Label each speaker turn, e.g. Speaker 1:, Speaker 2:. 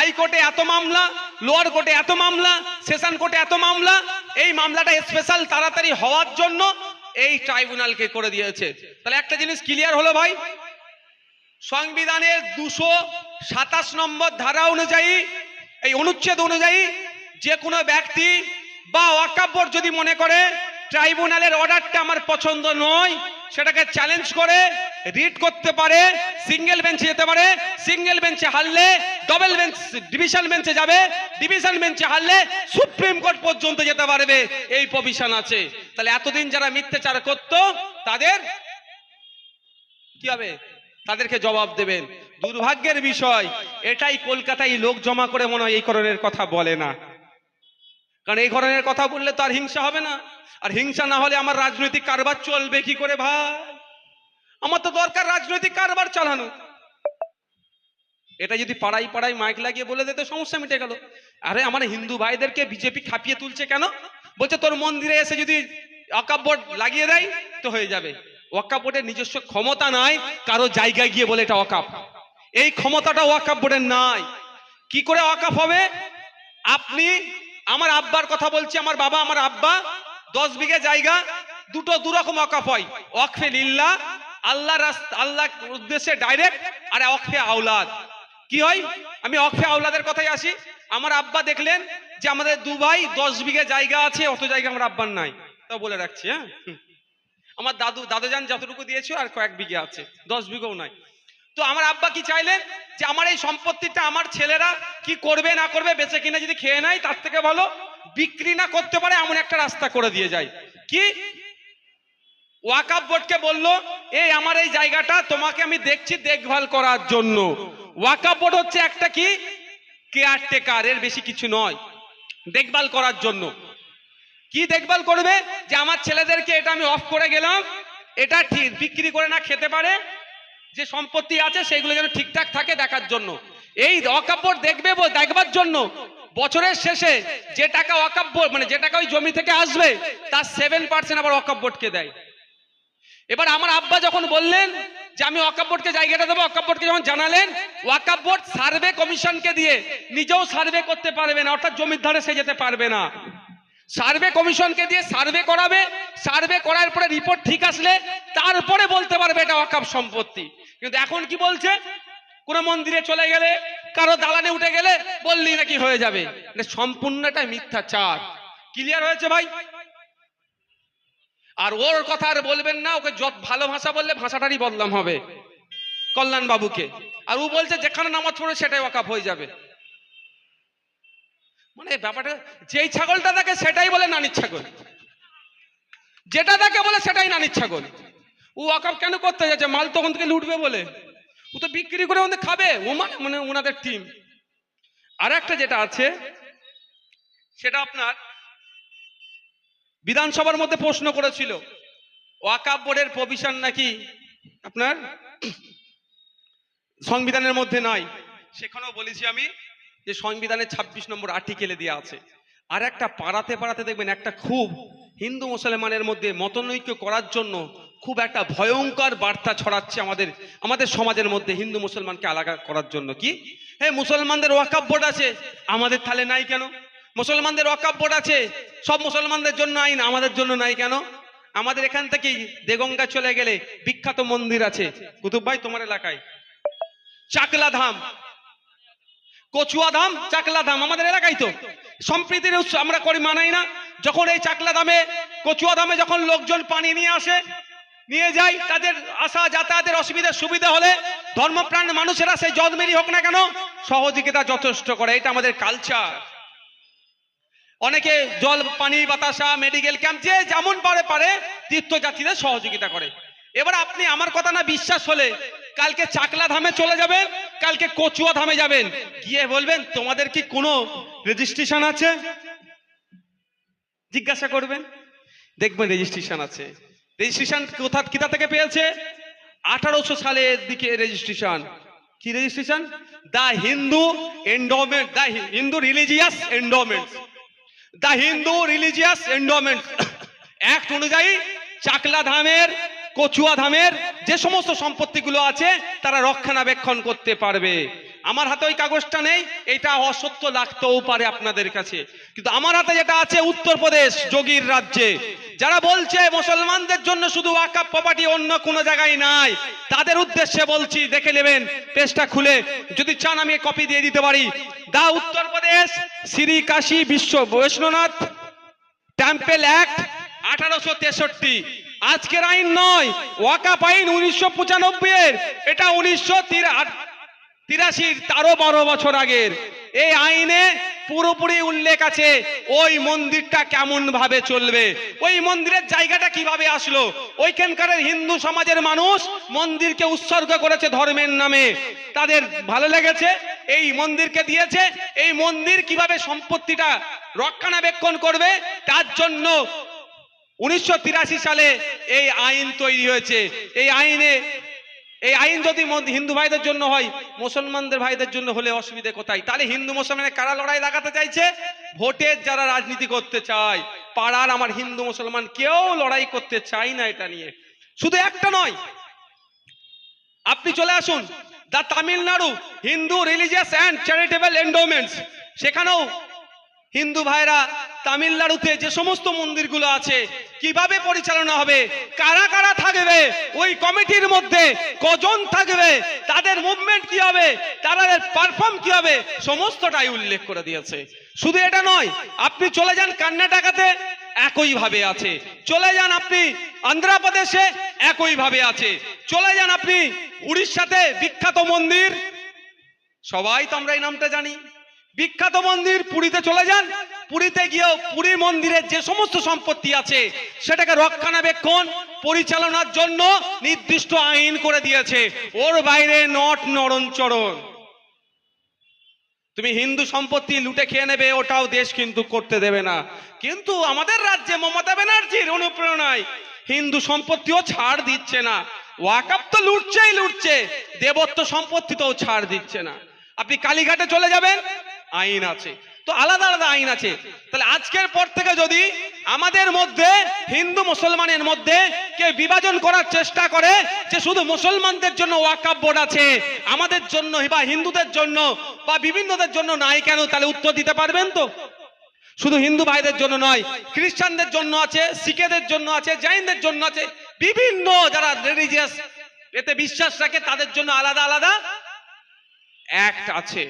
Speaker 1: হাইকোর্টে এত মামলা, লোয়ার কোর্টে এত মামলা, সেশন কোর্টে এত মামলা, এই মামলাটা স্পেশাল তাড়াতাড়ি হওয়ার জন্য এই ট্রাইব্যুনালকে করে দিয়েছে। তাহলে একটা জিনিস ক্লিয়ার হলো ভাই, সংবিধানের দুশো সাতাশ নম্বর ধারা অনুযায়ী, এই অনুচ্ছেদ অনুযায়ী যে কোনো ব্যক্তি বা ওয়াকাব্বর যদি মনে করে ট্রাইব্যুনালের অর্ডারটা আমার পছন্দ নয়, সেটাকে চ্যালেঞ্জ করে রিড করতে পারে সিঙ্গেল বেঞ্চে যেতে পারে সিঙ্গেল বেঞ্চে হারলে ডবল বেঞ্চ ডিভিশন বেঞ্চে যাবে ডিভিশন বেঞ্চে হারলে সুপ্রিম কোর্ট পর্যন্ত যেতে পারবে, এই প্রভিশন আছে। তাহলে এতদিন যারা মিথ্যাচার করত, তাদের কি হবে? তাদেরকে জবাব দেবেন। দুর্ভাগ্যের বিষয়, এটাই কলকাতায় লোক জমা করে মনে হয় এই ধরনের কথা বলে না। কারণ এই ধরনের কথা বললে তো আর হিংসা হবে না। আর হিংসা না হলে আমার রাজনৈতিক কারবার চলবে কি করে ভাই? আমার তো দরকার রাজনৈতিক কারবার চালানো। এটা যদি পাড়াই পাড়াই মাইক লাগিয়ে বলে দিতে, সমস্যা মিটে গেল। আরে আমার হিন্দু ভাইদেরকে বিজেপি খাপিয়ে তুলছে কেন? বলছে তোর মন্দিরে এসে যদি অকাপ বোর্ড লাগিয়ে দেয়, তো হয়ে যাবে। ওয়াকাপ বোর্ডের নিজস্ব ক্ষমতা নাই, কারও জায়গায় গিয়ে বলে এটা ওয়াকাপ। এই ক্ষমতাটা ওয়াকাপ বোর্ডের নাই। কি করে ওয়াকাপ হবে? আপনি আমার আব্বার কথা বলছি, আমার বাবা, আমার আব্বা, দশ বিঘে জায়গা, দুটো দুরকম ওয়াকাপ হয়। ওয়াকফে লিল্লা আল্লাহ আল্লাহ উদ্দেশ্যে ডাইরেক্ট আর অক্ষে আওলাদ। কি হয়? আমি অক্ষে আওলাদের কথাই আসি। আমার আব্বা দেখলেন যে আমাদের দু ভাই দশ বিঘে জায়গা আছে, অত জায়গা আমার আব্বার নাই। তা বলে রাখছি হ্যাঁ। আমার দাদু দাদু যান যতটুকু দিয়েছিল আর কয়েক বিঘে আছে। দশ বিঘেও নাই। তো আমার আব্বা কি চাইলেন? যে আমার এই সম্পত্তিটা আমার ছেলেরা কি করবে, না করবে, বেঁচে কিনা যদি খেয়ে নেয়, তার থেকে ভালো। বিক্রি না করতে পারে, এমন একটা রাস্তা করে দিয়ে যায়। কি? ওয়াকাপ বোর্ডকে বলল, এই আমার এই জায়গাটা, তোমাকে আমি দেখছি দেখভাল করার জন্য। ওয়াকাপ বোর্ড হচ্ছে একটা কি? কেয়ারটেকার, এর বেশি কিছু নয়। দেখভাল করার জন্য। কি দেখভাল করবে? যে আমার ছেলেদেরকে এটা আমি অফ করে গেলাম, এটা ঠিক, বিক্রি করে না খেতে পারে, যে সম্পত্তি আছে সেগুলো যেন ঠিকঠাক থাকে দেখার জন্য। এই অকাব্য দেখবে দেখবার জন্য। বছরের শেষে যে টাকা অকাব্য মানে যে টাকা ওই জমি থেকে আসবে, তার সেভেন পার্সেন্ট আবার অকাব্যটকে দেয়। এবার আমার আব্বা যখন বললেন যে আমি বোর্ডকে জায়গাটা দেবো বোর্ডকে যখন জানালেন ওয়াকাব বোর্ড সার্ভে কমিশনকে দিয়ে নিজেও সার্ভে করতে পারবে না, অর্থাৎ জমির ধারে সে যেতে পারবে না। সার্ভে কমিশনকে দিয়ে সার্ভে করাবে, সার্ভে করার পরে রিপোর্ট ঠিক আসলে তারপরে বলতে পারবে এটা ওয়াকাব সম্পত্তি। কিন্তু এখন কি বলছে? কোন মন্দিরে চলে গেলে, কারও দালানে উঠে গেলে বললি নাকি হয়ে যাবে। সম্পূর্ণটা মিথ্যাচার। ক্লিয়ার হয়েছে ভাই? আর ওর কথা আর বলবেন না, ওকে যত ভালো ভাষা বললে ভাষাটারই বদলাম হবে কল্যাণ বাবুকে। আর ও বলছে, যেখানে নামাজ পড়ে সেটাই ওয়াকাপ হয়ে যাবে। মানে ব্যাপারটা, যেই ছাগলটা থাকে সেটাই বলে নানির ছাগল। যেটা তাকে বলে সেটাই নানির ছাগল। ও ওয়াকাপ কেন করতে যাচ্ছে? মাল তখন থেকে লুটবে বলে। ও তো বিক্রি করে ওদের খাবে, ও মানে মানে ওনাদের টিম আর একটা যেটা আছে, সেটা আপনার বিধানসভার মধ্যে প্রশ্ন করেছিল, ওয়াকাব বোর্ডের প্রভিশন নাকি আপনার? সংবিধানের মধ্যে নাই। সেখানেও বলেছি আমি যে সংবিধানের ২৬ নম্বর আর্টিকেলে দেওয়া আছে। আর একটা পাড়াতে পাড়াতে দেখবেন, একটা খুব হিন্দু মুসলমানের মধ্যে মতনৈক্য করার জন্য খুব একটা ভয়ঙ্কর বার্তা ছড়াচ্ছে আমাদের আমাদের সমাজের মধ্যে হিন্দু মুসলমানকে আলাদা করার জন্য। কি? হ্যাঁ মুসলমানদের ওয়াকাব বোর্ড আছে, আমাদের তাহলে নাই কেন? মুসলমানদের বোর্ড আছে। সব মুসলমানদের জন্য আইন, আমাদের জন্য নাই কেন? আমাদের এখান থেকেই দেগঙ্গা চলে গেলে বিখ্যাত মন্দির আছে। কুতুব ভাই, তোমার এলাকায়? চাকলা ধাম কচুয়া ধাম চাকলা ধাম আমাদের এলাকায় তো। সম্প্রীতির উৎসব আমরা করি, মানাই না। যখন এই চাকলা ধামে কচুয়া ধামে যখন লোকজন পানি নিয়ে আসে, নিয়ে যায়, তাদের আসা যাতায়াতের অসুবিধা, সুবিধা হলে ধর্মপ্রাণ মানুষেরা সেই জন্মেরই হোক না কেন, সহযোগিতা যথেষ্ট করে। এটা আমাদের কালচার অনেকে জল, পানি, বাতাসা মেডিকেল ক্যাম্প যে যেমন পারে পারে, তীর্থযাত্রীদের সহযোগিতা করে। এবার আপনি আমার কথা না বিশ্বাস হলে কালকে চাকলা ধামে চলে যাবেন, কালকে কচুয়া ধামে যাবেন। গিয়ে বলবেন, তোমাদের কি কোনো রেজিস্ট্রেশন আছে? জিজ্ঞাসা করবেন। দেখবেন রেজিস্ট্রেশন আছে। রেজিস্ট্রেশন কোথা, কিতা থেকে পেয়েছে? আঠারোশো সালের দিকে রেজিস্ট্রেশন কি registration the Hindu endowment the Hindu religious endowment the Hindu religious endowment act অনুযায়ী চাকলা ধামের কচুয়া ধামের যে সমস্ত সম্পত্তিগুলো আছে, তারা রক্ষণাবেক্ষণ করতে পারবে। আমার হাতে ওই কাগজটা নেই, এটা অসত্য লাগতেও পারে আপনাদের কাছে। কিন্তু আমার হাতে যেটা আছে, উত্তরপ্রদেশ, যোগীর রাজ্যে। যারা বলছে মুসলমানদের জন্য শুধু ওয়াকাপ প্রপার্টি অন্য কোনো জায়গায় নাই, তাদের উদ্দেশ্যে বলছি, দেখে নেবেন, পেজটা খুলে, যদি চান আমি কপি দিয়ে দিতে পারি। দা উত্তরপ্রদেশ শ্রী কাশী বিশ্ব বৈষ্ণনাথ টেম্পেল অ্যাক্ট আঠারোশো তেষট্টি। আজকের আইন নয় ওয়াকাপ আইন উনিশশো পঁচানব্বই এর, এটা উনিশশো তিরাশির তারও বারো বছর আগের। এই আইনে পুরোপুরি উল্লেখ আছে, ওই মন্দিরটা কেমন ভাবে চলবে? ওই মন্দিরের জায়গাটা কীভাবে আসলো? ওইখানকার হিন্দু সমাজের মানুষ মন্দিরকে উৎসর্গ করেছে ধর্মের নামে। তাদের ভালো লেগেছে, এই মন্দিরকে দিয়েছে। এই মন্দির কীভাবে সম্পত্তিটা রক্ষণাবেক্ষণ করবে? তার জন্য উনিশশো তিরাশি সালে এই আইন তৈরি হয়েছে। এই আইনে এই আইন যদি হিন্দু ভাইদের জন্য হয়, মুসলমানদের ভাইদের জন্য হলে অসুবিধে কোথায়? তাহলে হিন্দু মুসলমানের কারা লড়াই লাগাতে চাইছে? ভোটের যারা রাজনীতি করতে চায়, পাড়ার আমার হিন্দু মুসলমান কেউ লড়াই করতে চায় না এটা নিয়ে। শুধু একটা নয়, আপনি চলে আসুন, the Tamil Nadu Hindu religious and charitable endowments. সেখানেও হিন্দু ভাইরা তামিলনাড়ুতে যে সমস্ত মন্দিরগুলো আছে, কীভাবে পরিচালনা হবে, কারা কারা থাকবে, ওই কমিটির মধ্যে কজন থাকবে, তাদের মুভমেন্ট কি হবে তাদের পারফর্ম কি হবে, সমস্তটাই উল্লেখ করে দিয়েছে। শুধু এটা নয়, আপনি চলে যান কর্ণাটকাতে একই ভাবে আছে। চলে যান আপনি অন্ধ্রপ্রদেশে একই ভাবে আছে। চলে যান আপনি উড়িষ্যাতে, বিখ্যাত মন্দির। সবাই তো আমরা এই নামটা জানি। বিখ্যাত মন্দির, পুরীতে চলে যান পুরীতে গিয়েও পুরী মন্দিরের যে সমস্ত সম্পত্তি আছে, সেটাকে রক্ষণাবেক্ষণ পরিচালনার জন্য নির্দিষ্ট আইন করে দিয়েছে। ওর বাইরে নট নরণচরণ তুমি হিন্দু সম্পত্তি লুটে খেয়ে নেবে, ওটাও দেশ কিন্তু করতে দেবে না। কিন্তু আমাদের রাজ্যে মমতা ব্যানার্জির অনুপ্রেরণায় হিন্দু সম্পত্তিও ছাড় দিচ্ছে না। ওয়াকাপ তো লুটছেই লুটছে, দেবত্ব সম্পত্তিতেও ছাড় দিচ্ছে না। আপনি কালীঘাটে চলে যাবেন, আইন আছে। তো আলাদা আলাদা আইন আছে। তাহলে আজকের পর থেকে যদি আমাদের মধ্যে, হিন্দু মুসলমানের মধ্যে কে বিভাজন করার চেষ্টা করে যে শুধু মুসলমানদের জন্য ওয়াকাপ বোর্ড আছে, আমাদের জন্য বা হিন্দুদের জন্য বা বিভিন্নদের জন্য নাই কেন, তাহলে উত্তর দিতে পারবেন তো? শুধু হিন্দু ভাইদের জন্য নয়, খ্রিস্টানদের জন্য আছে, শিখেদের জন্য আছে, জৈনদের জন্য আছে, বিভিন্ন যারা রিলিজিয়াস এতে বিশ্বাস রাখে, তাদের জন্য আলাদা আলাদা। অ্যাক্ট আছে।